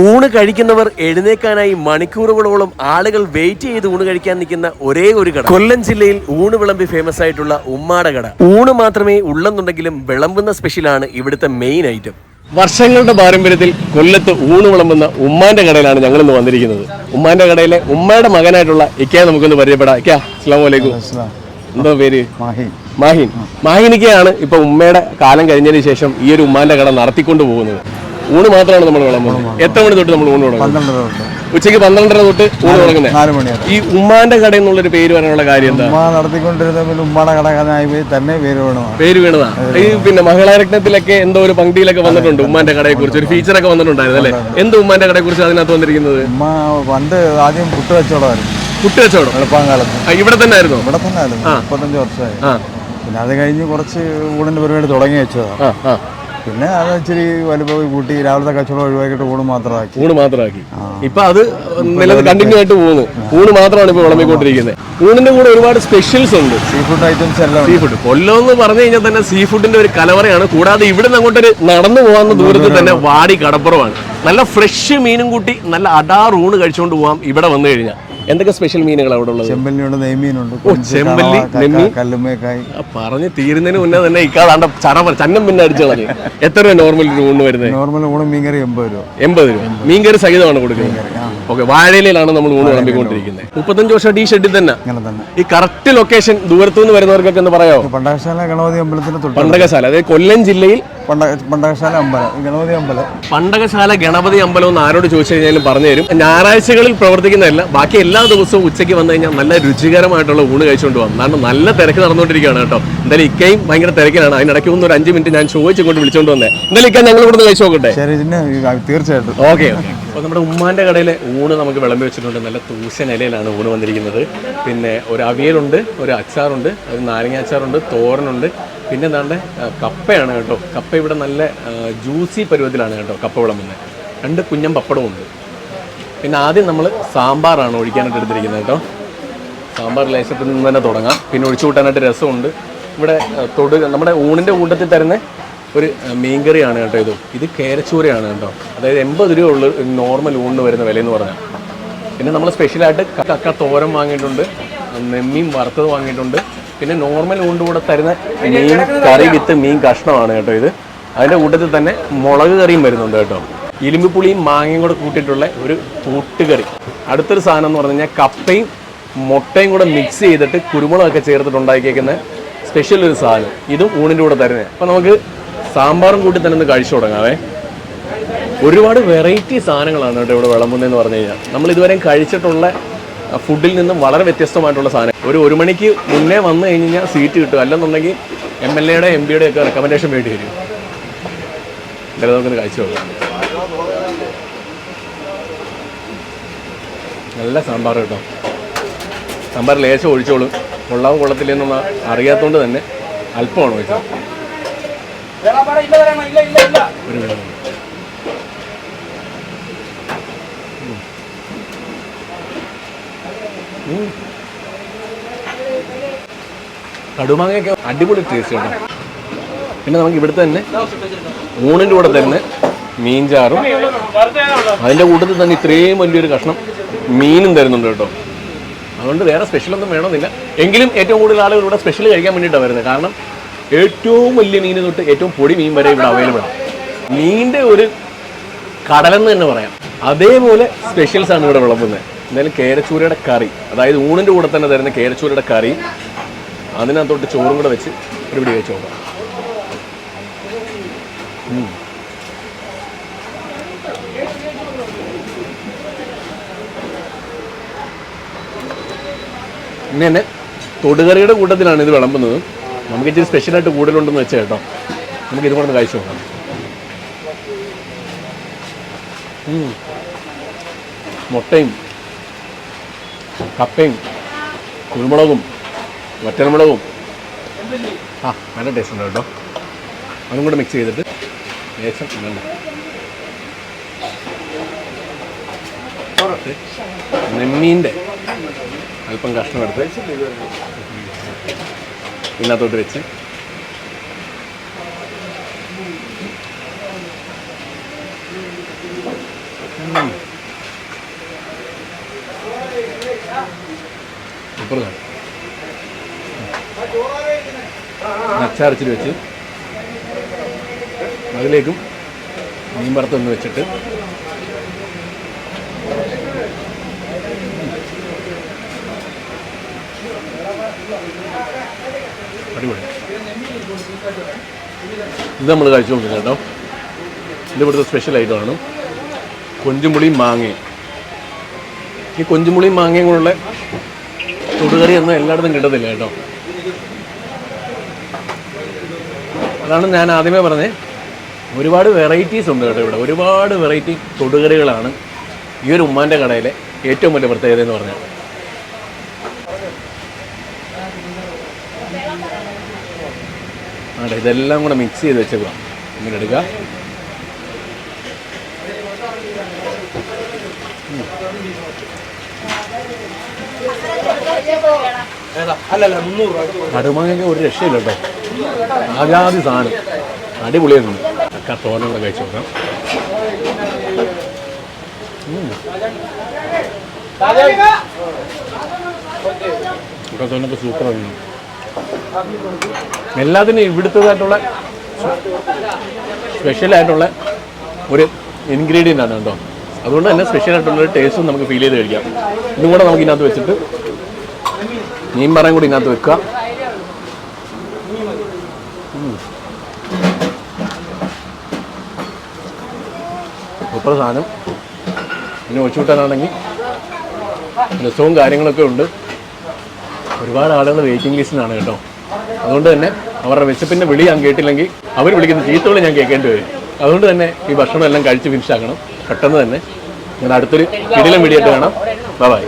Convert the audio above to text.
ഊണ് കഴിക്കുന്നവർ എഴുന്നേക്കാനായി മണിക്കൂറുകളോളം ആളുകൾ വെയിറ്റ് ചെയ്ത് ഊണ് കഴിക്കാൻ നിൽക്കുന്ന ഒരേ ഒരു കട. കൊല്ലം ജില്ലയിൽ ഊണ് വിളമ്പി ഫേമസ് ആയിട്ടുള്ള ഉമ്മാട കട. ഊണ് മാത്രമേ ഉള്ളെന്നുണ്ടെങ്കിലും വിളമ്പുന്ന സ്പെഷ്യലാണ് ഇവിടുത്തെ മെയിൻ ഐറ്റം വർഷങ്ങളുടെ പാരമ്പര്യത്തിൽ കൊല്ലത്ത് ഊണ് വിളമ്പുന്ന ഉമ്മാന്റെ കടയിലാണ് ഞങ്ങൾ ഇന്ന് വന്നിരിക്കുന്നത്. ഉമ്മാന്റെ കടയിലെ ഉമ്മയുടെ മകനായിട്ടുള്ള ഇക്കയെ നമുക്കൊന്ന് പരിചയപ്പെടാം. ഇക്ക അസ്ലാമലൈക്കും എന്തോ പേര്? മാഹി മാഹിൻ. മാഹിനിക്കയാണ് ഇപ്പൊ ഉമ്മയുടെ കാലം കഴിഞ്ഞതിന് ശേഷം ഈ ഒരു ഉമ്മാന്റെ കട നടത്തിക്കൊണ്ട് പോകുന്നത് ഊണ് മാത്രമാണ് നമ്മൾ വിളമ്പുന്നത്. എത്ര മണി തൊട്ട് നമ്മൾ ഊണ് തുടങ്ങുന്നത് ഉച്ചയ്ക്ക് പന്ത്രണ്ടര തൊട്ട് ഊണ് തുടങ്ങുന്നത് ഈ ഉമ്മാന്റെ കട എന്നുള്ളൊരു പേര് വരാനുള്ള കാര്യം എന്താ? ഉമ്മ നടത്തിക്കൊണ്ടിരുന്ന കടകനായി പോയി തന്നെ പേര് പേര് ഈ പിന്നെ മഹിളാരത്നത്തിലൊക്കെ എന്തോ ഒരു പങ്ക്തിയിലൊക്കെ വന്നിട്ടുണ്ട് ഉമ്മാന്റെ കടയെ കുറിച്ച് ഒരു ഫീച്ചറൊക്കെ വന്നിട്ടുണ്ടായിരുന്നു അല്ലേ? എന്ത് ഉമ്മാന്റെ കടയെ കുറിച്ച് അതിനകത്ത് വന്നിരിക്കുന്നത്? ഉമ്മ പണ്ട് ആദ്യം പുട്ട് കച്ചവടമായിരുന്നു. പുട്ട് കച്ചവടം? എളുപ്പാങ്കാലത്ത് ഇവിടെ തന്നെ ആയിരുന്നു? ഇവിടെ തന്നെ ആയിരുന്നു. മുപ്പത്തഞ്ച് വർഷമായി. പിന്നെ അത് കഴിഞ്ഞ് കുറച്ച് ഊണിന്റെ പരിപാടി തുടങ്ങി വെച്ചതാണ് പിന്നെ അത് ഇച്ചിരി വലുപ്പം കൂട്ടി രാവിലത്തെ കച്ചവടം ഒഴിവാക്കിയിട്ട് ഊണ് മാത്രമാക്കി. ഊണ് മാത്രമാക്കി. ഇപ്പൊ അത് നിലനിൽ കണ്ടിന്യൂ ആയിട്ട് പോകുന്നു. ഊണ് മാത്രമാണ് ഇപ്പൊ വിളമ്പിക്കൊണ്ടിരിക്കുന്നത്. ഊണിന്റെ കൂടെ ഒരുപാട് സ്പെഷ്യൽസ് ഉണ്ട്. സീ ഫുഡ് ഐറ്റംസ് എല്ലാം സീ ഫുഡ് കൊല്ലം എന്ന് പറഞ്ഞു കഴിഞ്ഞാൽ തന്നെ സീ ഫുഡിന്റെ ഒരു കലവറയാണ്. കൂടാതെ ഇവിടെ നിന്ന് അങ്ങോട്ടൊരു നടന്നു പോകാവുന്ന ദൂരത്തിൽ തന്നെ വാടി കടപ്പുറമാണ്. നല്ല ഫ്രഷ് മീനും കൂട്ടി നല്ല അടാർ ഊണ് കഴിച്ചുകൊണ്ട് പോവാം ഇവിടെ വന്നു കഴിഞ്ഞാൽ. എന്തൊക്കെ സ്പെഷ്യൽ മീനുകൾ അവിടെ ഉള്ളത്? ചെമ്പല്ലിയുണ്ട് നെയ്മീനുണ്ട് ചെമ്പല്ലി, നെമ്മീൻ. കല്ലുമ്മേക്കായ്. ആ, പറഞ്ഞ് തീരുന്നതിന് മുന്നേ തന്നെ ഇക്കാതാണ്ട ചറ ചന്നം പിന്നെ അടിച്ചു കളഞ്ഞു. എത്ര രൂപ നോർമൽ ഊണ് വരുന്നത്? നോർമൽ ഊണ് മീൻകറി എൺപത് രൂപ. എൺപത് രൂപ. മീൻകറി സഹിതമാണ് കൊടുക്കുന്നത്? ഓക്കെ വാഴയിലാണ് നമ്മൾ ഊണ് വിളമ്പിക്കൊണ്ടിരിക്കുന്നത്. മുപ്പത്തഞ്ച് വർഷം ഈ ഷെഡിൽ തന്നെ. ഈ കറക്റ്റ് ലൊക്കേഷൻ ദൂരത്തു നിന്ന് വരുന്നവർക്കൊക്കെ എന്ന് പറയാമോ പണ്ടകശാല ഗണപതി അമ്പലത്തിന് പണ്ടകശാല അതായത് കൊല്ലം ജില്ലയിൽ പണ്ടകശാല അമ്പലം ഗണപതി അമ്പലം. പണ്ടകശാല ഗണപതി അമ്പലം എന്ന് ആരോട് ചോദിച്ചു കഴിഞ്ഞാലും പറഞ്ഞു തരും. ഞായറാഴ്ചകളിൽ പ്രവർത്തിക്കുന്നതല്ല ബാക്കി എല്ലാ ദിവസവും ഉച്ചയ്ക്ക് വന്നു കഴിഞ്ഞാൽ നല്ല രുചികരമായിട്ടുള്ള ഊണ് കഴിച്ചുകൊണ്ട് വന്നു. കാരണം നല്ല തിരക്ക് നടന്നുകൊണ്ടിരിക്കുകയാണ് കേട്ടോ. എന്തായാലും ഇക്കയും ഭയങ്കര തിരക്കിലാണ്. അതിനിടയ്ക്ക് ഒന്ന് ഒരു അഞ്ച് മിനിറ്റ് ഞാൻ ചോദിച്ചുകൊണ്ട് വിളിച്ചുകൊണ്ട് വന്നേ. എന്തായാലും ഇക്ക ഞങ്ങൾ ഇവിടുന്ന് കഴിച്ചു നോക്കട്ടെ. തീർച്ചയായിട്ടും. Okay okay. അപ്പോൾ നമ്മുടെ ഉമ്മാന്റെ കടയിലെ ഊണ് നമുക്ക് വിളമ്പി വെച്ചിട്ടുണ്ട്. നല്ല തൂശൻ ഇലയിലാണ് ഊണ് വന്നിരിക്കുന്നത്. പിന്നെ ഒരു അവിയലുണ്ട് ഒരു അച്ചാറുണ്ട് ഒരു നാരങ്ങ അച്ചാറുണ്ട് തോരനുണ്ട്. പിന്നെ എന്താണ്ട് കപ്പയാണ് കേട്ടോ. കപ്പ ഇവിടെ നല്ല ജ്യൂസി പരുവത്തിലാണ് കേട്ടോ കപ്പ വിളമ്പുന്നത്. രണ്ട് കുഞ്ഞം പപ്പടവും ഉണ്ട്. പിന്നെ ആദ്യം നമ്മൾ സാമ്പാറാണ് ഒഴിക്കാനായിട്ട് എടുത്തിരിക്കുന്നത് കേട്ടോ. സാമ്പാർ ലേശത്തിൽ നിന്ന് തന്നെ തുടങ്ങാം. പിന്നെ ഒഴിച്ചു കൂട്ടാനായിട്ട് രസമുണ്ട്. ഇവിടെ തൊടു നമ്മുടെ ഊണിന്റെ കൂട്ടത്തിൽ തരുന്ന ഒരു മീൻ മീൻകറിയാണ് കേട്ടോ ഇത്. ഇത് കേരച്ചൂരയാണ് കേട്ടോ. അതായത് എൺപത് രൂപ ഉള്ള നോർമൽ ഊണിന് വരുന്ന വില എന്ന് പറഞ്ഞാൽ. പിന്നെ നമ്മൾ സ്പെഷ്യലായിട്ട് കക്ക തോരം വാങ്ങിയിട്ടുണ്ട്. നെമ്മീൻ വറുത്തത് വാങ്ങിയിട്ടുണ്ട്. പിന്നെ നോർമൽ ഊണിന്റെ കൂടെ തരുന്ന മീൻ കറി വിത്ത് മീൻ കഷ്ണമാണ് കേട്ടോ ഇത്. അതിന്റെ കൂട്ടത്തിൽ തന്നെ മുളക് കറിയും വരുന്നുണ്ട് കേട്ടോ. ഇരുമ്പിപ്പുളിയും മാങ്ങയും കൂടെ കൂട്ടിയിട്ടുള്ള ഒരു കൂട്ടുകറി അടുത്തൊരു സാധനം എന്ന് പറഞ്ഞു കഴിഞ്ഞാൽ കപ്പയും മുട്ടയും കൂടെ മിക്സ് ചെയ്തിട്ട് കുരുമുളകൊക്കെ ചേർത്തിട്ട് ഉണ്ടാക്കിയേക്കുന്ന സ്പെഷ്യൽ ഒരു സാധനം. ഇതും ഊണിന്റെ കൂടെ തരുന്നത് അപ്പോൾ നമുക്ക് സാമ്പാറും കൂട്ടി തന്നെ ഒന്ന് കഴിച്ചു തുടങ്ങാവേ. ഒരുപാട് വെറൈറ്റി സാധനങ്ങളാണ് കേട്ടോ ഇവിടെ വിളമ്പുന്നത് എന്ന് പറഞ്ഞു കഴിഞ്ഞാൽ. നമ്മൾ ഇതുവരെ കഴിച്ചിട്ടുള്ള ഫുഡിൽ നിന്നും വളരെ വ്യത്യസ്തമായിട്ടുള്ള സാധനം. ഒരു ഒരു മണിക്ക് മുന്നേ വന്നു കഴിഞ്ഞ് കഴിഞ്ഞാൽ സീറ്റ് കിട്ടും. അല്ലെന്നുണ്ടെങ്കിൽ എം എൽ എയുടെ എം പിയുടെ ഒക്കെ റെക്കമെൻഡേഷൻ വേണ്ടി വരും. എന്തായാലും നമുക്കൊന്ന് കഴിച്ചു നോക്കാം. നല്ല സാമ്പാർ കേട്ടോ. സാമ്പാർ ലേശം ഒഴിച്ചോളും. കൊള്ളാവും കൊള്ളത്തില്ലെന്നുള്ള അറിയാത്തതുകൊണ്ട് തന്നെ അല്പമാണ് ഒഴിച്ചത്. കടുമാങ്ങയൊക്കെ അടിപൊളി ടേസ്റ്റ് കേട്ടോ. പിന്നെ നമുക്ക് ഇവിടുത്തെ തന്നെ ഊണിന്റെ കൂടെ തന്നെ മീൻചാറും അതിന്റെ കൂട്ടത്തിൽ തന്നെ ഇത്രയും വലിയൊരു കഷ്ണം മീനും തരുന്നുണ്ട് കേട്ടോ. അതുകൊണ്ട് വേറെ സ്പെഷ്യലൊന്നും വേണമെന്നില്ല. എങ്കിലും ഏറ്റവും കൂടുതൽ ആളുകൾ ഇവിടെ സ്പെഷ്യൽ കഴിക്കാൻ വേണ്ടിയിട്ടാണ് വരുന്നത്. കാരണം ഏറ്റവും വലിയ മീൻ തൊട്ട് ഏറ്റവും പൊടി മീൻ വരെ ഇവിടെ അവൈലബിൾ ആണ്. മീനിന്റെ ഒരു കടലെന്ന് തന്നെ പറയാം. അതേപോലെ സ്പെഷ്യൽസ് ആണ് ഇവിടെ വിളമ്പുന്നത്. എന്തായാലും കേരച്ചൂരയുടെ കറി അതായത് ഊണിന്റെ കൂടെ തന്നെ തരുന്ന കേരച്ചൂരയുടെ കറി അതിനകത്തോട്ട് ചോറും കൂടെ വെച്ച് ഒരു പിടി വെച്ച് നോക്കാം. തന്നെ തൊടുകറിയുടെ കൂട്ടത്തിലാണ് ഇത് വിളമ്പുന്നത്. നമുക്ക് ഇച്ചിരി സ്പെഷ്യലായിട്ട് കൂടുതലുണ്ടെന്ന് വെച്ചാൽ കേട്ടോ. നമുക്ക് ഇത് കൊണ്ട് കഴിച്ചു നോക്കാം. മുട്ടയും കപ്പയും കുരുമുളകും വറ്റൽമുളകും. ആ നല്ല ടേസ്റ്റ് ഉണ്ട് കേട്ടോ. അതും കൂടെ മിക്സ് ചെയ്തിട്ട് ലേശം നെമ്മീന്റെ അല്പം കഷ്ണം എടുത്ത് ഇതിനകത്തോട്ട് വെച്ച്. അച്ചാറച്ചിൽ വെച്ച്. അതിലേക്കും മീൻ വറുത്തൊന്ന് വെച്ചിട്ട്. അടിപൊളി. ഇത് നമ്മൾ കഴിച്ചു നോക്കുന്നത് കേട്ടോ. ഇത് ഇവിടുത്തെ സ്പെഷ്യൽ ഐറ്റമാണ് കൊഞ്ചുമുളിയും മാങ്ങയും ഈ കൊഞ്ചുമുളിയും മാങ്ങയും കൊണ്ടുള്ള തൊടുകറി ഒന്നും എല്ലായിടത്തും കിട്ടത്തില്ല കേട്ടോ. അതാണ് ഞാൻ ആദ്യമേ പറഞ്ഞത് ഒരുപാട് വെറൈറ്റീസ് ഉണ്ട് കേട്ടോ ഇവിടെ. ഒരുപാട് വെറൈറ്റി തൊടുകറികളാണ് ഈ ഒരു ഉമ്മാന്റെ കടയിലെ ഏറ്റവും വലിയ പ്രത്യേകത എന്ന് പറഞ്ഞാൽ. ആട്ടെ ഇതെല്ലാം കൂടെ മിക്സ് ചെയ്ത് വെച്ചേക്കാം ഇങ്ങനെ എടുക്കുക കടുമാങ്ങ ഒരു രക്ഷയില്ല കേട്ടോ. ആജാതി സാധനം. അടിപൊളിയായിരുന്നു. ചക്ക തോരൻ കൂടെ കഴിച്ചു നോക്കാം. ചക്ക ഒക്കെ സൂപ്പറായിരുന്നു എല്ലാത്തിനും ഇവിടുത്തതായിട്ടുള്ള സ്പെഷ്യലായിട്ടുള്ള ഒരു ഇൻഗ്രീഡിയന്റ് ആണ് കേട്ടോ. അതുകൊണ്ട് തന്നെ ഒരു ടേസ്റ്റും നമുക്ക് ഫീൽ ചെയ്ത് കഴിക്കാം. ഇതും കൂടെ നമുക്ക് ഇതിനകത്ത് വെച്ചിട്ട് മീൻ പറയും കൂടി ഇതിനകത്ത് വെക്കുക. സൂപ്പർ സാധനം. പിന്നെ ഒഴിച്ചുവിട്ടാനാണെങ്കിൽ രസവും കാര്യങ്ങളൊക്കെ ഉണ്ട്. ഒരുപാട് ആളുകൾ വെയിറ്റിംഗ് ലിസ്റ്റിലാണ് കേട്ടോ. അതുകൊണ്ട് തന്നെ അവരുടെ വിശപ്പിന്റെ വിളി ഞാൻ കേട്ടില്ലെങ്കിൽ അവർ വിളിക്കുന്ന ചീത്തകൾ ഞാൻ കേൾക്കേണ്ടി വരും. അതുകൊണ്ട് തന്നെ ഈ ഭക്ഷണം എല്ലാം കഴിച്ച് ഫിനിഷ് ആക്കണം. പെട്ടെന്ന് തന്നെ ഞാൻ അടുത്തൊരു കിടിലും വീഡിയോ ആയിട്ട് കാണാം. ബൈ